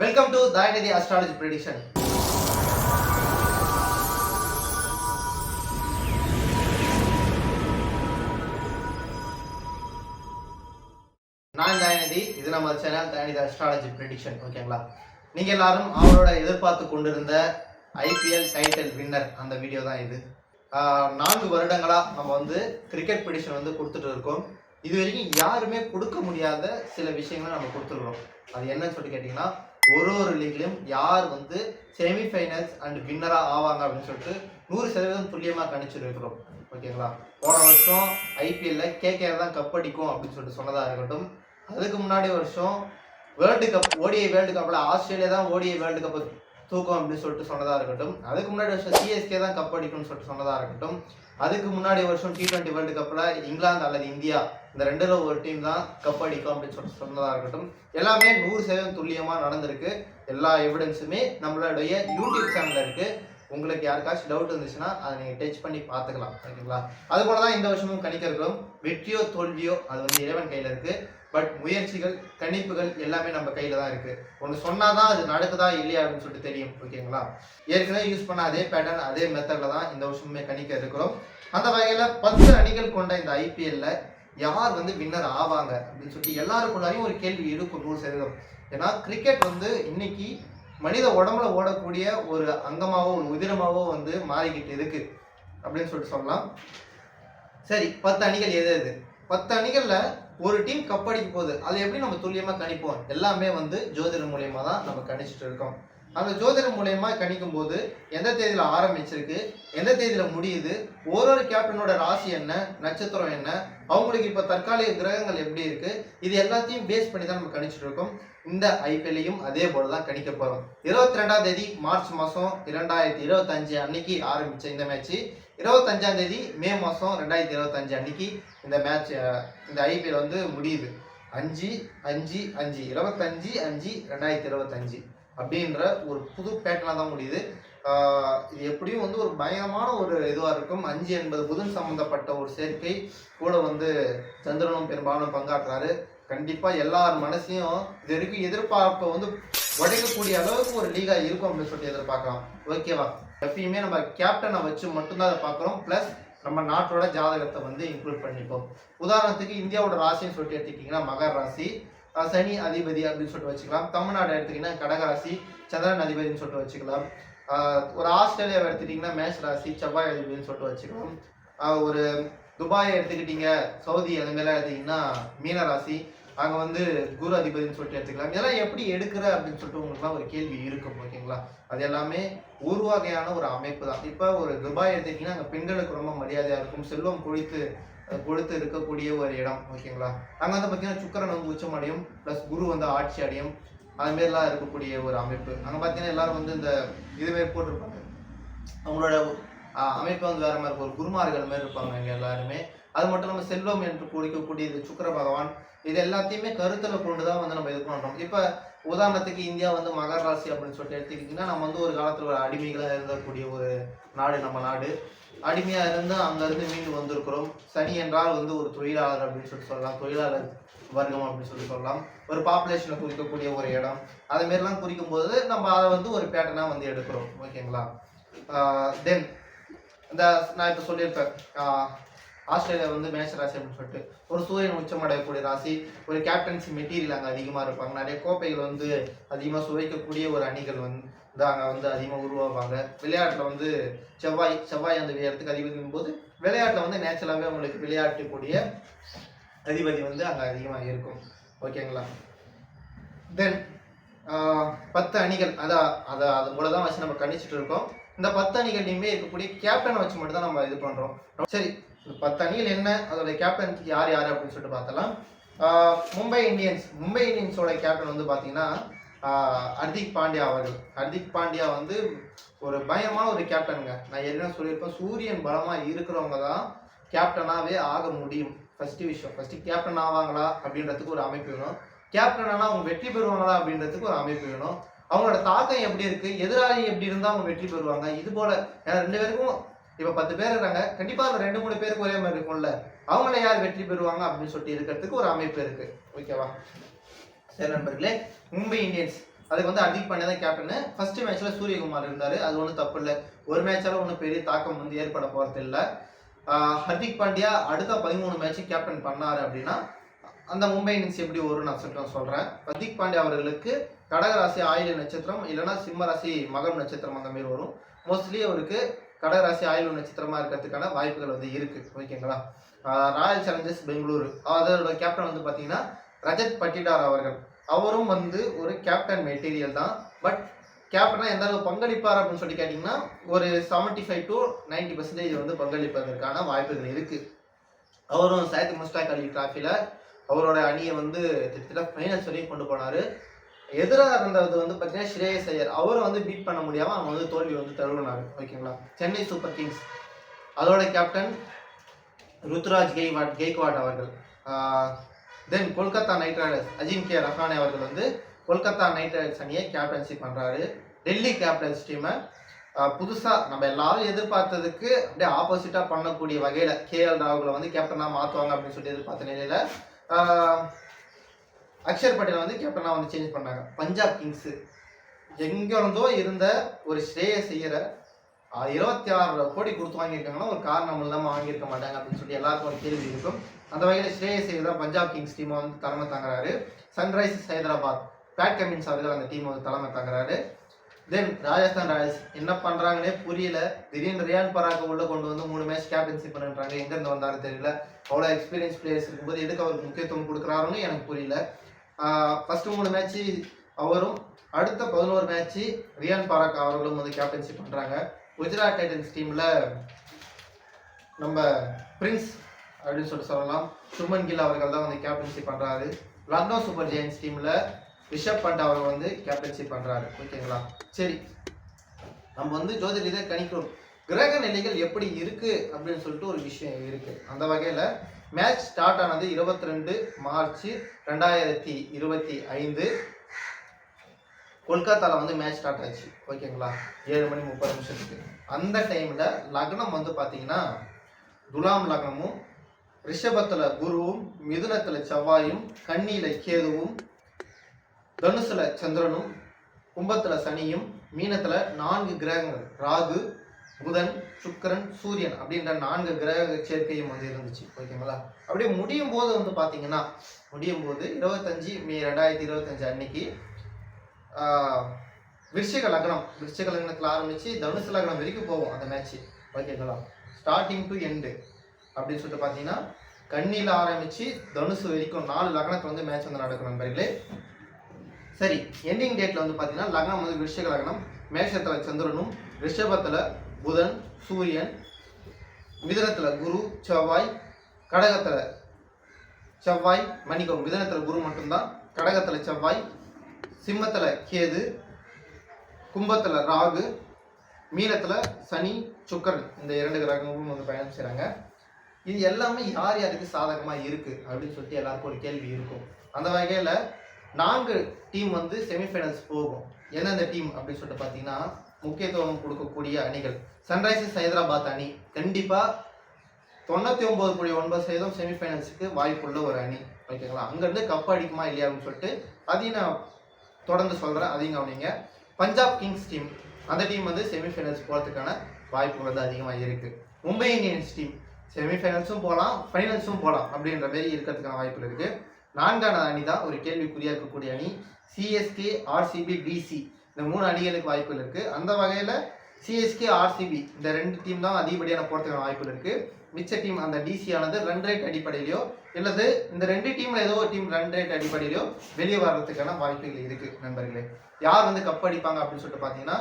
Welcome to Dayanidhi astrology prediction நான் தயநிதி இது நம்ம சேனல் தயநிதி அஸ்ட்ராலஜி ப்ரெடிஷன் ஓகேங்களா நீங்க எல்லாரும் அவரோட எதிர்பார்த்து கொண்டிருந்த ஐபிஎல் டைட்டில் வின்னர் அந்த வீடியோ தான் இது. நான்கு வருடங்களா நம்ம வந்து கிரிக்கெட் ப்ரெடிக்ஷன் வந்து கொடுத்துட்டு இருக்கோம். இது வரைக்கும் யாருமே கொடுக்க முடியாத சில விஷயங்களை நம்ம கொடுத்துருக்கோம். அது என்னன்னு சொல்லிட்டு கேட்டிங்கன்னா ஒரு ஒரு லீக்லையும் யார் வந்து செமிஃபைனல்ஸ் அண்ட் வின்னராக ஆவாங்க அப்படின்னு சொல்லிட்டு நூறு சதவீதம் துல்லியமாக கணிச்சிருக்கிறோம். ஓகேங்களா? போன வருஷம் ஐபிஎல்ல கேகேஆர் தான் கப் அடிக்கும் அப்படின்னு சொல்லிட்டு சொன்னதாக இருக்கட்டும். அதுக்கு முன்னாடி வருஷம் வேர்ல்டு கப் ஓடிஐ வேர்ல்டு கப்பில் ஆஸ்திரேலியா தான் ஓடிஐ வேர்ல்டு கப் தூக்கம் அப்படின்னு சொல்லிட்டு சொன்னதாக இருக்கட்டும். அதுக்கு முன்னாடி வருஷம் சிஎஸ்கே தான் கப் அடிக்கும்னு சொல்லிட்டு சொன்னதாக இருக்கட்டும். அதுக்கு முன்னாடி வருஷம் டி டுவெண்ட்டி வேர்ல்டு கப்பில் இங்கிலாந்து அல்லது இந்தியா இந்த ரெண்டுல ஒரு டீம் தான் கப் அடிக்கும் அப்படின்னு சொல்லிட்டு சொன்னதாக இருக்கட்டும். எல்லாமே நூறு சதவீதம் துல்லியமாக நடந்திருக்கு. எல்லா எவிடன்ஸுமே நம்மளுடைய யூடியூப் சேனலில் இருக்குது உங்களுக்கு யாருக்காச்சும் டவுட் இருந்துச்சுன்னா அதை நீங்கள் டச் பண்ணி பார்த்துக்கலாம். ஓகேங்களா அது போல தான் இந்த வருஷமும் கணிக்க வெற்றியோ தோல்வியோ அது வந்து இறைவன் கையில் இருக்குது பட் முயற்சிகள் கணிப்புகள் எல்லாமே நம்ம கையில் தான் இருக்குது ஒன்று சொன்னால் தான் அது நடக்குதா இல்லையா அப்படின்னு சொல்லிட்டு தெரியும். ஓகேங்களா? ஏற்கனவே யூஸ் பண்ண அதே பேட்டர்ன் அதே மெத்தடில் தான் இந்த வருஷமுமே கணிக்க இருக்கிறோம். அந்த வகையில் பத்து அணிகள் கொண்ட இந்த ஐபிஎல்ல யார் வந்து வின்னர் ஆவாங்க அப்படின்னு சொல்லிட்டு எல்லாருக்குள்ளாரையும் ஒரு கேள்வி இருக்கும் நூறு சதவீதம் ஏன்னா கிரிக்கெட் வந்து இன்னைக்கு மனித உடம்புல ஓடக்கூடிய ஒரு அங்கமாகவோ ஒரு உதிரமாகவோ வந்து மாறிக்கிட்டு இருக்கு அப்படின்னு சொல்லிட்டு சொல்லலாம். சரி பத்து அணிகள் எது எது? பத்து அணிகளில் ஒரு டீம் கப் அடிக்க போகுது. அதை எப்படி நம்ம துல்லியமாக கணிப்போம்? எல்லாமே வந்து ஜோதிடம் மூலயமா தான் நம்ம கணிச்சிட்டு இருக்கோம். அந்த ஜோதிடம் மூலயமா கணிக்கும் போது எந்த தேதியில் ஆரம்பிச்சிருக்கு? எந்த தேதியில் முடியுது? ஒரு ஒரு கேப்டனோட ராசி என்ன? நட்சத்திரம் என்ன? அவங்களுக்கு இப்போ தற்காலிக கிரகங்கள் எப்படி இருக்கு? இது எல்லாத்தையும் பேஸ் பண்ணி தான் நம்ம கணிச்சுட்டு இருக்கோம். இந்த ஐபிஎல்லையும் அதே போல தான் கணிக்க போறோம். இருபத்தி ரெண்டாம் தேதி மார்ச் மாசம் இரண்டாயிரத்தி இருபத்தஞ்சு அன்னைக்கு ஆரம்பிச்ச இந்த மேட்ச் இருபத்தஞ்சாம் தேதி மே மாசம் ரெண்டாயிரத்தி இருபத்தஞ்சு அன்னைக்கு இந்த மேட்ச் இந்த ஐபிஎல் வந்து முடியுது. அஞ்சு அஞ்சு அஞ்சு. இருபத்தஞ்சு அஞ்சு ரெண்டாயிரத்தி இருபத்தஞ்சு அப்படின்ற ஒரு புது பேட்டர்னாக தான் முடியுது. இது எப்படியும் வந்து ஒரு பயங்கரமான ஒரு இதுவாக இருக்கும். அஞ்சு என்பது புதன் சம்மந்தப்பட்ட ஒரு சேர்க்கை. கூட வந்து சந்திரனும் பெரும்பாலும் பங்காற்றுறாரு. கண்டிப்பாக எல்லார் மனசையும் இது வரைக்கும் எதிர்பார்ப்பை வந்து உடைக்கக்கூடிய அளவுக்கு ஒரு லீகாக இருக்கும் அப்படின்னு சொல்லிட்டு எதிர்பார்க்கலாம். ஓகேவா எப்பயுமே நம்ம கேப்டனை வச்சு மட்டும்தான் அதை பார்க்குறோம். ப்ளஸ் நம்ம நாட்டோட ஜாதகத்தை வந்து இன்க்ளூட் பண்ணிப்போம். உதாரணத்துக்கு இந்தியாவோட ராசின்னு சொல்லிட்டு எடுத்துக்கிட்டிங்கன்னா மகர ராசி சனி அதிபதி அப்படின்னு சொல்லிட்டு வச்சுக்கலாம். தமிழ்நாடு எடுத்துக்கிட்டிங்கன்னா கடகராசி சந்திரன் அதிபதினு சொல்லிட்டு வச்சுக்கலாம். ஒரு ஆஸ்திரேலியாவை எடுத்துக்கிட்டிங்கன்னா மேஷ் ராசி செவ்வாய் அதிபதினு சொல்லிட்டு வச்சுக்கணும். ஒரு துபாயை எடுத்துக்கிட்டீங்க சவுதி அந்த மாதிரிலாம் எடுத்துக்கிட்டிங்கன்னா மீன ராசி அங்கே வந்து குரு அதிபதினு சொல்லிட்டு எடுத்துக்கலாம். இதெல்லாம் எப்படி எடுக்கிற அப்படின்னு சொல்லிட்டு உங்களுக்குலாம் ஒரு கேள்வி இருக்கும் ஓகேங்களா? அது எல்லாமே ஒரு வகையான ஒரு அமைப்பு தான். இப்போ ஒரு துபாய் எடுத்துக்கிட்டிங்கன்னா அங்கே பெண்களுக்கு ரொம்ப மரியாதையாக இருக்கும். செல்வம் கொழித்து கொடுத்து இருக்கக்கூடிய ஒரு இடம் ஓகேங்களா? அங்கே வந்து பார்த்தீங்கன்னா சுக்கரன் வந்து உச்சமடையும் ப்ளஸ் குரு வந்து ஆட்சி அடையும். அது மாதிரிலாம் இருக்கக்கூடிய ஒரு அமைப்பு. அங்கே பார்த்தீங்கன்னா எல்லாரும் வந்து இந்த இதுமாரி போட்டிருப்பாங்க. அவங்களோட அமைப்பு வந்து வேற மாதிரி இருக்கும். ஒரு குருமார்கள் மாதிரி இருப்பாங்க அங்கே எல்லாருமே. அது மட்டும் நம்ம செல்வம் என்று குடிக்கக்கூடிய இது சுக்கர பகவான். இது எல்லாத்தையுமே கருத்தில் கொண்டு தான் வந்து நம்ம இது பண்ணுறோம் இப்போ உதாரணத்துக்கு இந்தியா வந்து மகர ராசி அப்படின்னு சொல்லிட்டு எடுத்துக்கிட்டிங்கன்னா நம்ம வந்து ஒரு காலத்தில் ஒரு அடிமைகளாக இருந்தக்கூடிய ஒரு நாடு நம்ம நாடு. அடிமையாக இருந்து அங்கேருந்து மீண்டு வந்திருக்கிறோம். சனி என்றால் வந்து ஒரு தொழிலாளர் அப்படின்னு சொல்லிட்டு சொல்லலாம். தொழிலாளர் வர்க்கம் அப்படின்னு சொல்லி சொல்லலாம். ஒரு பாப்புலேஷனை குறிக்கக்கூடிய ஒரு இடம். அது மாதிரிலாம் குறிக்கும் போது நம்ம அதை வந்து ஒரு பேட்டர்னாக வந்து எடுக்கிறோம். ஓகேங்களா? தென் இந்த நான் இப்போ சொல்லியிருப்பேன். ஆஸ்திரேலியா வந்து மேஷ ராசி அப்படின்னு சொல்லிட்டு ஒரு சூரியன் உச்சமடையக்கூடிய ராசி ஒரு கேப்டன்சி மெட்டீரியல் அங்கே அதிகமாக இருப்பாங்க. நிறைய கோப்பைகள் வந்து அதிகமாக சுவைக்கக்கூடிய ஒரு அணிகள் வந்து அங்கே வந்து அதிகமாக உருவாவாங்க. விளையாட்டில் வந்து செவ்வாய் செவ்வாய் அந்த இடத்துக்கு அதிபதிக்கும் போது விளையாட்டில் வந்து நேச்சுரலாகவே அவங்களுக்கு விளையாட்டுக்கூடிய அதிபதி வந்து அங்கே அதிகமாக இருக்கும். ஓகேங்களா? தென் பத்து அணிகள் அதான் அதை அது கூட தான் வச்சு நம்ம கணிச்சிட்டு இருக்கோம். இந்த பத்து அணிகள்லையுமே இருக்கக்கூடிய கேப்டனை வச்சு மட்டும் தான் நம்ம இது பண்ணுறோம் சரி பத்து அணிகள் என்ன? அதோட கேப்டன் யார் யார் அப்படின்னு சொல்லிட்டு பார்த்தலாம் மும்பை இந்தியன்ஸ் மும்பை இந்தியன்ஸோட கேப்டன் வந்து பார்த்தீங்கன்னா ஹர்திக் பாண்டியா அவர்கள். ஹர்திக் பாண்டியா வந்து ஒரு பயமான ஒரு கேப்டனுங்க நான் ஏற்கனவே சொல்லியிருப்பேன் சூரியன் பலமாக இருக்கிறவங்க தான் கேப்டனாகவே ஆக முடியும். ஃபர்ஸ்ட் விஷயம். ஃபர்ஸ்ட் கேப்டன் ஆவாங்களா அப்படின்றதுக்கு ஒரு அமைப்பு வேணும். கேப்டன் ஆனால் அவங்க வெற்றி பெறுவாங்களா அப்படின்றதுக்கு ஒரு அமைப்பு வேணும். அவங்களோட தாக்கம் எப்படி இருக்கு? எதிராளி எப்படி இருந்தால் அவங்க வெற்றி பெறுவாங்க? இது போல. ஏன்னா ரெண்டு பேருக்கும் இப்போ பத்து பேர் இருக்காங்க. கண்டிப்பாக அந்த ரெண்டு மூணு பேருக்கு ஒரே மாதிரி இருக்கும்ல. அவங்கள யார் வெற்றி பெறுவாங்க அப்படின்னு சொல்லிட்டு இருக்கிறதுக்கு ஒரு அமைப்பு இருக்கு. ஓகேவா சரி நண்பர்களே மும்பை இந்தியன்ஸ். அதுக்கு வந்து அடிக்ட் பண்ணி தான் கேப்டனு ஃபர்ஸ்ட் மேட்ச்ல சூரியகுமார் இருந்தாரு. அது ஒன்றும் தப்பு இல்லை. ஒரு மேட்சால ஒன்றும் பெரிய தாக்கம் வந்து ஏற்பட போறது இல்லை ஹர்திக் பாண்டியா அடுத்த பதிமூணு மேட்ச் கேப்டன் பண்ணார் அப்படின்னா அந்த மும்பை இந்தியன்ஸ் எப்படி வரும்னு நான் சொல்லிட்டு சொல்றேன். ஹர்திக் பாண்டியா அவர்களுக்கு கடகராசி ஆயுள் நட்சத்திரம் இல்லைன்னா சிம்மராசி மகம் நட்சத்திரம் அந்த மாதிரி வரும். மோஸ்ட்லி அவருக்கு கடகராசி ஆயுள் நட்சத்திரமா இருக்கிறதுக்கான வாய்ப்புகள் வந்து இருக்கு. ஓகேங்களா ராயல் சேலஞ்சர்ஸ் பெங்களூரு. அதோட கேப்டன் வந்து பார்த்தீங்கன்னா ரஜத் பட்டிடார் அவர்கள். அவரும் வந்து ஒரு கேப்டன் மெட்டீரியல் தான். பட் கேப்டனா எந்த அளவு பங்களிப்பார் அப்படின்னு சொல்லி கேட்டிங்கன்னா ஒரு seventy five to ninety percentage வந்து பங்களிப்பதற்கான வாய்ப்புகள் இருக்குது அவரும் சையத் முஸ்டாக் அலி டிராஃபியில் அவரோட அணியை வந்து கிட்டத்தட்ட ஃபைனல்ஸ் வரையும் கொண்டு போனார். எதிராக இருந்தது வந்து பார்த்தீங்கன்னா ஸ்ரேயஸ் ஐயர். அவரை வந்து பீட் பண்ண முடியாமல் அவங்க வந்து தோல்வி வந்து தழுவினார். ஓகேங்களா சென்னை சூப்பர் கிங்ஸ். அதோட கேப்டன் ருத்ராஜ் கெய்வாட் கெய்க்வாட் அவர்கள். Then Kolkata Knight Riders K Rahane அவர்கள் வந்து கொல்கத்தா நைட் ரைடர்ஸ் அணியை கேப்டன்ஷிப் பண்ணுறாரு டெல்லி கேபிட்டல்ஸ் டீமை புதுசாக நம்ம எல்லாரும் எதிர்பார்த்ததுக்கு அப்படியே ஆப்போசிட்டாக பண்ணக்கூடிய வகையில் கேஎல் ராகுல வந்து கேப்டனாக மாற்றுவாங்க அப்படின்னு சொல்லி எதிர்பார்த்த நிலையில் அக்ஷர் பட்டேல் வந்து கேப்டனாக வந்து சேஞ்ச் பண்ணாங்க. பஞ்சாப் கிங்ஸு எங்கேருந்தோ இருந்த ஒரு ஸ்ரேய செய்யற இருபத்தி ஆறு கோடி கொடுத்து வாங்கியிருக்காங்கன்னா ஒரு காரணம் இல்லாமல் வாங்கியிருக்க மாட்டாங்க அப்படின்னு சொல்லி எல்லாருக்கும் ஒரு கேள்வி இருக்கும். அந்த வகையில் ஸ்ரேய செய்கிற பஞ்சாப் கிங்ஸ் டீமை வந்து தலைமை தாங்குறாரு. சன்ரைசர்ஸ் ஹைதராபாத். பேட் கமின்ஸ் அவர்கள் அந்த டீம் வந்து தலைமை தாங்குறாரு. தென் ராஜஸ்தான் ராயல்ஸ் என்ன பண்றாங்கன்னே புரியல. திடீர்னு ரியான் பராக் உள்ள கொண்டு வந்து மூணு மேட்ச் கேப்டன்சி பண்ணுறாங்க எங்க இருந்து தெரியல. அவ்வளோ எக்ஸ்பீரியன்ஸ் பிளேயர்ஸ் இருக்கும்போது எதுக்கு அவருக்கு முக்கியத்துவம் கொடுக்குறாருன்னு எனக்கு புரியல. ஃபர்ஸ்ட் மூணு மேட்ச் அவரும் அடுத்த பதினோரு மேட்ச் ரியான் பராக் அவர்களும் வந்து கேப்டன்சி பண்றாங்க. குஜராத் டைட்டன்ஸ் டீம்ல நம்ம பிரின்ஸ் அப்படின்னு சொல்லிட்டு சொல்லலாம். சுமன் கில் அவர்கள் தான் வந்து கேப்டன்சி பண்றாரு. லக்னோ சூப்பர் ஜெயின்ஸ் டீம்ல ரிஷப் பண்ட் அவர் வந்து கேப்டன்சி பண்றாரு. ஓகேங்களா சரி. நம்ம வந்து ஜோதிடத்தை கணிக்கிறோம். கிரக நிலைகள் எப்படி இருக்கு அப்படின்னு சொல்லிட்டு ஒரு விஷயம் இருக்கு. அந்த வகையில மேட்ச் ஸ்டார்ட் ஆனது இருபத்தி ரெண்டு மார்ச் ரெண்டாயிரத்தி இருபத்தி ஐந்து. கொல்கத்தால வந்து மேட்ச் ஸ்டார்ட் ஆச்சு. ஓகேங்களா ஏழு மணி முப்பது நிமிஷத்துக்கு. அந்த டைம்ல லக்னம் வந்து பாத்தீங்கன்னா துலாம் லக்னமும் ரிஷபத்துல குருவும் மிதுனத்துல செவ்வாயும் கண்ணியில் கேதுவும் தனுசுல சந்திரனும் கும்பத்துல சனியும் மீனத்துல நான்கு கிரகங்கள் ராகு புதன் சுக்கிரன் சூரியன் அப்படின்ற நான்கு கிரக சேர்க்கையும் வந்து இருந்துச்சு. ஓகேங்களா? அப்படியே முடியும் போது வந்து பாத்தீங்கன்னா முடியும் போது இருபத்தஞ்சு மே ரெண்டாயிரத்தி இருபத்தஞ்சு அன்னைக்கு விருஷிக லக்னம் விருஷிக லக்னத்தில் ஆரம்பிச்சு தனுசு லக்னம் வரைக்கும் போகும் அந்த மேட்ச் ஓகேங்களா? ஸ்டார்டிங் டு எண்டு அப்படின்னு சொல்லிட்டு பார்த்தீங்கன்னா கண்ணியில் ஆரம்பிச்சு தனுசு வரைக்கும் நாலு லக்னத்தில் வந்து மேட்ச் வந்து நடக்கும் நண்பர்களே. சரி எண்டிங் டேட்ல வந்து பார்த்தீங்கன்னா லக்னம் வந்து விஷய லக்னம் மேஷத்தில் சந்திரனும் ரிஷபத்தில் புதன் சூரியன் மிதனத்தில் குரு செவ்வாய் கடகத்தில் செவ்வாய் மன்னிக்கவும் மிதனத்தில் குரு மட்டும்தான் கடகத்தில் செவ்வாய் சிம்மத்தில் கேது கும்பத்தில் ராகு மீனத்தில் சனி சுக்கரன் இந்த இரண்டு கிரகங்களும் வந்து பயணம் செய்கிறாங்க இது எல்லாமே யார் யாருக்கு சாதகமாக இருக்குது அப்படின்னு சொல்லிட்டு எல்லாருக்கும் ஒரு கேள்வி இருக்கும். அந்த வகையில் நான்கு டீம் வந்து செமிஃபைனல்ஸ் போகும். எந்தெந்த டீம் அப்படின்னு சொல்லிட்டு பார்த்தீங்கன்னா முக்கியத்துவம் கொடுக்கக்கூடிய அணிகள். சன்ரைசர்ஸ் ஹைதராபாத் அணி. கண்டிப்பாக தொண்ணூற்றி ஒம்பது புள்ளி ஒன்பது சதவீதம் செமிஃபைனல்ஸுக்கு வாய்ப்புள்ள ஒரு அணி. ஓகேங்களா? அங்கேருந்து கப் அடிக்குமா இல்லையா அப்படின்னு சொல்லிட்டு அதையும் நான் தொடர்ந்து சொல்கிறேன் அதையும் கவனிங்க. பஞ்சாப் கிங்ஸ் டீம் அந்த டீம் வந்து செமிஃபைனல்ஸ் போகிறதுக்கான வாய்ப்பு வந்து அதிகமாக இருக்குது மும்பை இந்தியன்ஸ் டீம் செமிஃபைனல்ஸும் போகலாம் ஃபைனல்ஸும் போகலாம் அப்படின்ற மாதிரி இருக்கிறதுக்கான வாய்ப்பு இருக்குது நான்காவது அணி தான் ஒரு கேள்விக்குறியா இருக்கக்கூடிய அணி. சிஎஸ்கே ஆர்சிபி டிசி இந்த மூணு அணிகளுக்கு வாய்ப்புகள் இருக்கு. அந்த வகையில சிஎஸ்கே ஆர்சிபி இந்த ரெண்டு டீம் தான் அதிகப்படியான போகிறதுக்கான வாய்ப்புகள் இருக்கு. மிச்ச டீம் அந்த டிசி ஆனது ரன் ரேட் அடிப்படையிலோ இல்லது இந்த ரெண்டு டீம்ல ஏதோ ஒரு டீம் ரன் ரேட் அடிப்படையிலோ வெளியே வர்றதுக்கான வாய்ப்புகள் இருக்கு நண்பர்களே. யார் வந்து கப் அடிப்பாங்க அப்படின்னு சொல்லிட்டு பார்த்தீங்கன்னா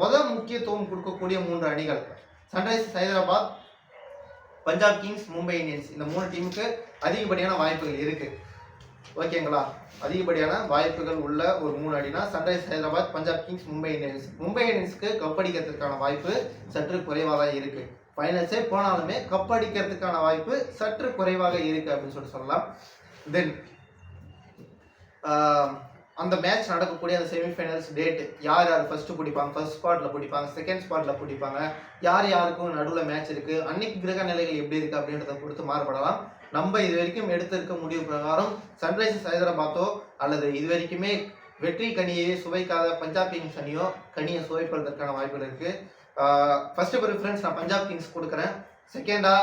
முதல் முக்கியத்துவம் கொடுக்கக்கூடிய மூன்று அணிகள் Sunrisers Hyderabad Punjab Kings Mumbai Indians இந்த மூணு டீமுக்கு அதிகப்படியான வாய்ப்புகள் இருக்குது ஓகேங்களா அதிகப்படியான வாய்ப்புகள் உள்ள ஒரு மூணு அடினா Sunrise Hyderabad Punjab Kings Mumbai Indians. Mumbai இந்தியன்ஸ்க்கு cup அடிக்கிறதுக்கான வாய்ப்பு சற்று குறைவாக தான் இருக்கு ஃபைனல்ஸே போனாலுமே கப் அடிக்கிறதுக்கான வாய்ப்பு சற்று குறைவாக இருக்கு அப்படின்னு சொல்லிட்டு சொல்லலாம். தென் அந்த மேட்ச் நடக்கக்கூடிய அந்த செமிஃபைனல்ஸ் டேட் யார் யார் ஃபர்ஸ்ட் பிடிப்பாங்க? ஃபர்ஸ்ட் ஸ்பாட்ல பிடிப்பாங்க செகண்ட் ஸ்பாட்ல பிடிப்பாங்க யார் யாருக்கும் நடுவில் மேட்ச் இருக்கு அன்னைக்கு கிரக நிலைகள் எப்படி இருக்கு அப்படின்றத பொறுத்து மாறுபடலாம். நம்ம இது வரைக்கும் எடுத்திருக்க முடிவு பிரகாரம் சன்ரைசர்ஸ் ஹைதராபாத்தோ அல்லது இது வரைக்குமே வெற்றி கனியை சுவைக்காத பஞ்சாப் கிங்ஸ் அணியோ கனியை சுவைப்பதற்கான வாய்ப்புகள் இருக்கு. ஃபர்ஸ்ட் ப்ரிஃபரன்ஸ் நான் பஞ்சாப் கிங்ஸ் கொடுக்குறேன். செகண்டா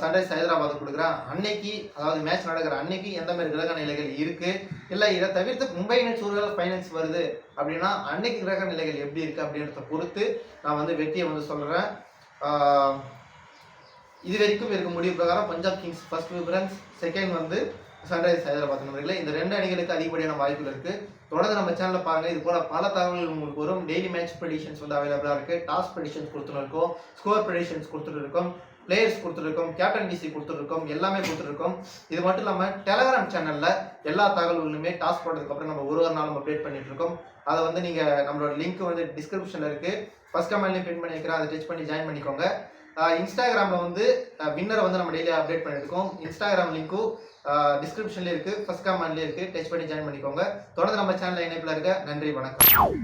சன்ரைஸ் ஹைதராபாத் கொடுக்குறேன். அன்னைக்கு அதாவது மேட்ச் நடக்கிற அன்னைக்கு எந்த மாதிரி கிரக நிலைகள் இருக்கு? இல்லை இதை தவிர்த்து மும்பை இந்தியன்ஸ் ஒருவேளை ஃபைனல்ஸ் வருது அப்படின்னா அன்னைக்கு கிரக நிலைகள் எப்படி இருக்கு அப்படின்றத பொறுத்து நான் வந்து வெற்றியை வந்து சொல்றேன். இது வரைக்கும் இருக்க முடிவு பிரகாரம் Punjab Kings first preference second வந்து சன்ரைஸ் ஹைதராபாத் நண்பர்களே. இந்த ரெண்டு அணிகளுக்கு அதிகப்படியான வாய்ப்புகள் இருக்கு. தொடர்ந்து நம்ம சேனலில் பாருங்க. இது போல பல தகவல்கள் உங்களுக்கு வரும். டெய்லி மேட்ச் ப்ரெடிஷன்ஸ் வந்து அவைலபிளாக இருக்கு. டாஸ் ப்ரெடிஷன்ஸ் கொடுத்துருக்கோம். ஸ்கோர் ப்ரெடிஷன்ஸ் கொடுத்துருக்கோம். பிளேயர்ஸ் கொடுத்துருக்கோம். கேப்டன் டிசி கொடுத்துருக்கோம். எல்லாமே கொடுத்துருக்கோம். இது மட்டும் இல்லாமல் டெலகிராம் சேனலில் எல்லா தகவல்களுமே டாஸ் போட்டதுக்கப்புறம் நம்ம ஒரு ஒரு நாளும் அப்டேட் பண்ணிட்டு இருக்கோம். அதை வந்து நீங்கள் நம்மளோட லிங்க் வந்து டிஸ்கிரிப்ஷனில் இருக்குது ஃபஸ்ட் கமெண்ட்லேயும் பின் பண்ணிக்கிறேன் அதை டச் பண்ணி ஜாயின் பண்ணிக்கோங்க. இன்ஸ்டாகிராம்ல வந்து வின்னரை வந்து நம்ம டெய்லி அப்டேட் பண்ணிருக்கோம். இன்ஸ்டாகிராம் லிங்க்கும் டிஸ்கிரிப்ஷன்ல இருக்கு. ஃபஸ்ட் கமெண்ட்ல இருக்கு. டச் பண்ணி ஜாயின் பண்ணிக்கோங்க. தொடர்ந்து நம்ம சேனல்ல இணைப்பில் இருக்க நன்றி வணக்கம்.